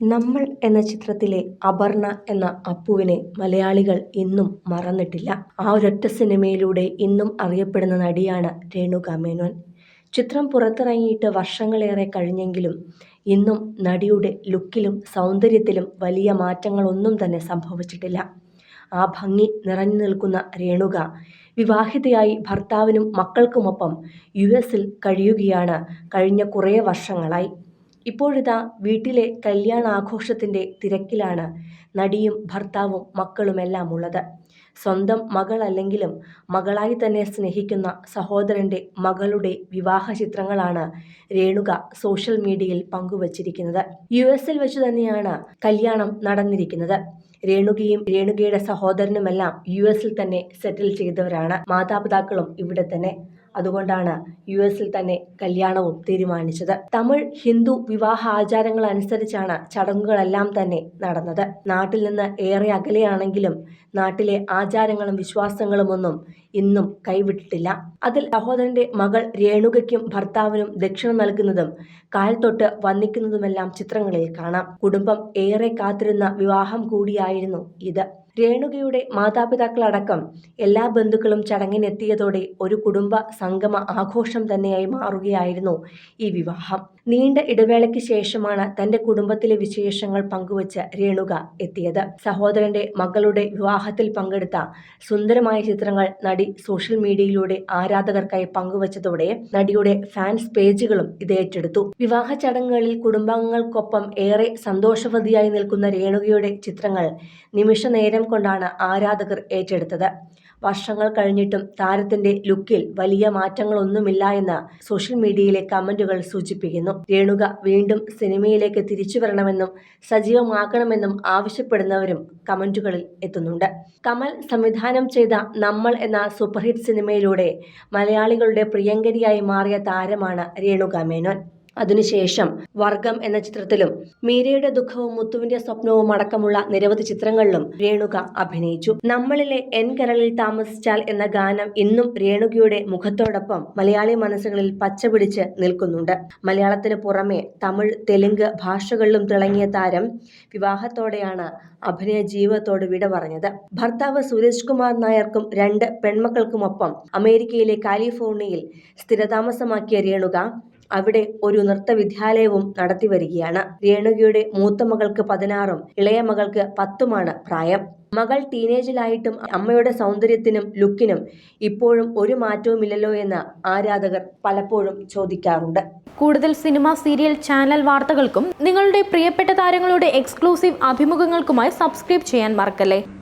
നമ്മൾ എന്ന ചിത്രത്തിലെ അപർണ എന്ന അപ്പുവിനെ മലയാളികൾ ഇന്നും മറന്നിട്ടില്ല. ആ ഒരൊറ്റ സിനിമയിലൂടെ ഇന്നും അറിയപ്പെടുന്ന നടിയാണ് രേണുക മേനോൻ. ചിത്രം പുറത്തിറങ്ങിയിട്ട് വർഷങ്ങളേറെ കഴിഞ്ഞെങ്കിലും ഇന്നും നടിയുടെ ലുക്കിലും സൗന്ദര്യത്തിലും വലിയ മാറ്റങ്ങളൊന്നും തന്നെ സംഭവിച്ചിട്ടില്ല. ആ ഭംഗി നിറഞ്ഞു നിൽക്കുന്ന രേണുക വിവാഹിതയായി ഭർത്താവിനും മക്കൾക്കുമൊപ്പം യു എസിൽ കഴിയുകയാണ് കഴിഞ്ഞ കുറേ വർഷങ്ങളായി. ഇപ്പോഴിതാ വീട്ടിലെ കല്യാണാഘോഷത്തിന്റെ തിരക്കിലാണ് നടിയും ഭർത്താവും മക്കളുമെല്ലാം ഉള്ളത് സ്വന്തം മകളല്ലെങ്കിലും മകളായി തന്നെ സ്നേഹിക്കുന്ന സഹോദരന്റെ മകളുടെ വിവാഹ ചിത്രങ്ങളാണ് രേണുക സോഷ്യൽ മീഡിയയിൽ പങ്കുവച്ചിരിക്കുന്നത്. യു എസിൽ വെച്ച് തന്നെയാണ് കല്യാണം നടന്നിരിക്കുന്നത്. രേണുകയും രേണുകയുടെ സഹോദരനുമെല്ലാം യു എസിൽ തന്നെ സെറ്റിൽ ചെയ്തവരാണ് മാതാപിതാക്കളും ഇവിടെ തന്നെ. അതുകൊണ്ടാണ് യു എസിൽ തന്നെ കല്യാണവും തീരുമാനിച്ചത്. തമിഴ് ഹിന്ദു വിവാഹ ആചാരങ്ങൾ അനുസരിച്ചാണ് ചടങ്ങുകളെല്ലാം തന്നെ നടന്നത്. നാട്ടിൽ നിന്ന് ഏറെ അകലെയാണെങ്കിലും നാട്ടിലെ ആചാരങ്ങളും വിശ്വാസങ്ങളും ഒന്നും ഇന്നും കൈവിട്ടിട്ടില്ല. അതിൽ സഹോദരന്റെ മകൾ രേണുകയ്ക്കും ഭർത്താവിനും ദക്ഷിണ നൽകുന്നതും കാൽ തൊട്ട് വന്നിക്കുന്നതുമെല്ലാം ചിത്രങ്ങളിൽ കാണാം. കുടുംബം ഏറെ കാത്തിരുന്ന വിവാഹം കൂടിയായിരുന്നു ഇത്. രേണുകയുടെ മാതാപിതാക്കളടക്കം എല്ലാ ബന്ധുക്കളും ചടങ്ങിനെത്തിയതോടെ ഒരു കുടുംബ സംഗമ ആഘോഷം തന്നെയായി മാറുകയായിരുന്നു ഈ വിവാഹം. നീണ്ട ഇടവേളയ്ക്ക് ശേഷമാണ് തന്റെ കുടുംബത്തിലെ വിശേഷങ്ങൾ പങ്കുവച്ച് രേണുക എത്തിയത്. സഹോദരന്റെ മകളുടെ വിവാഹത്തിൽ പങ്കെടുത്ത സുന്ദരമായ ചിത്രങ്ങൾ നടി സോഷ്യൽ മീഡിയയിലൂടെ ആരാധകർക്കായി പങ്കുവച്ചതോടെ നടിയുടെ ഫാൻസ് പേജുകളും ഇത് ഏറ്റെടുത്തു. വിവാഹ ചടങ്ങുകളിൽ കുടുംബാംഗങ്ങൾക്കൊപ്പം ഏറെ സന്തോഷവതിയായി നിൽക്കുന്ന രേണുകയുടെ ചിത്രങ്ങൾ നിമിഷ നേരം കൊണ്ടാണ് ആരാധകർ ഏറ്റെടുത്തത്. വർഷങ്ങൾ കഴിഞ്ഞിട്ടും താരത്തിന്റെ ലുക്കിൽ വലിയ മാറ്റങ്ങളൊന്നുമില്ല എന്ന് സോഷ്യൽ മീഡിയയിലെ കമന്റുകൾ സൂചിപ്പിക്കുന്നു. രേണുക വീണ്ടും സിനിമയിലേക്ക് തിരിച്ചു വരണമെന്നും സജീവമാക്കണമെന്നും ആവശ്യപ്പെടുന്നവരും കമന്റുകളിൽ എത്തുന്നുണ്ട്. കമൽ സംവിധാനം ചെയ്ത നമ്മൾ എന്ന സൂപ്പർഹിറ്റ് സിനിമയിലൂടെ മലയാളികളുടെ പ്രിയങ്കരിയായി മാറിയ താരമാണ് രേണുക മേനോൻ. അതിനുശേഷം വർഗം എന്ന ചിത്രത്തിലും മീരയുടെ ദുഃഖവും മുത്തുവിന്റെ സ്വപ്നവും അടക്കമുള്ള നിരവധി ചിത്രങ്ങളിലും രേണുക അഭിനയിച്ചു. നമ്മളിലെ എൻ കരളിൽ താമസിച്ചാൽ എന്ന ഗാനം ഇന്നും രേണുകയുടെ മുഖത്തോടൊപ്പം മലയാളി മനസ്സുകളിൽ പച്ചപിടിച്ച് നിൽക്കുന്നുണ്ട്. മലയാളത്തിന് പുറമെ തമിഴ് തെലുങ്ക് ഭാഷകളിലും തിളങ്ങിയ താരം വിവാഹത്തോടെയാണ് അഭിനയ ജീവിതത്തോട് വിട പറഞ്ഞത്. ഭർത്താവ് സുരേഷ് കുമാർ നായർക്കും രണ്ട് പെൺമക്കൾക്കുമൊപ്പം അമേരിക്കയിലെ കാലിഫോർണിയയിൽ സ്ഥിരതാമസമാക്കിയ രേണുക അവിടെ ഒരു നൃത്തവിദ്യാലയവും നടത്തിവരികയാണ് രേണുകയുടെ മൂത്ത മകൾക്ക് പതിനാറും ഇളയ മകൾക്ക് പത്തുമാണ് പ്രായം. മകൾ ടീനേജിലായിട്ടും അമ്മയുടെ സൗന്ദര്യത്തിനും ലുക്കിനും ഇപ്പോഴും ഒരു മാറ്റവുമില്ലല്ലോ എന്ന് ആരാധകർ പലപ്പോഴും ചോദിക്കാറുണ്ട്. കൂടുതൽ സിനിമ സീരിയൽ ചാനൽ വാർത്തകൾക്കും നിങ്ങളുടെ പ്രിയപ്പെട്ട താരങ്ങളുടെ എക്സ്ക്ലൂസീവ് അഭിമുഖങ്ങൾക്കുമായി സബ്സ്ക്രൈബ് ചെയ്യാൻ മറക്കല്ലേ?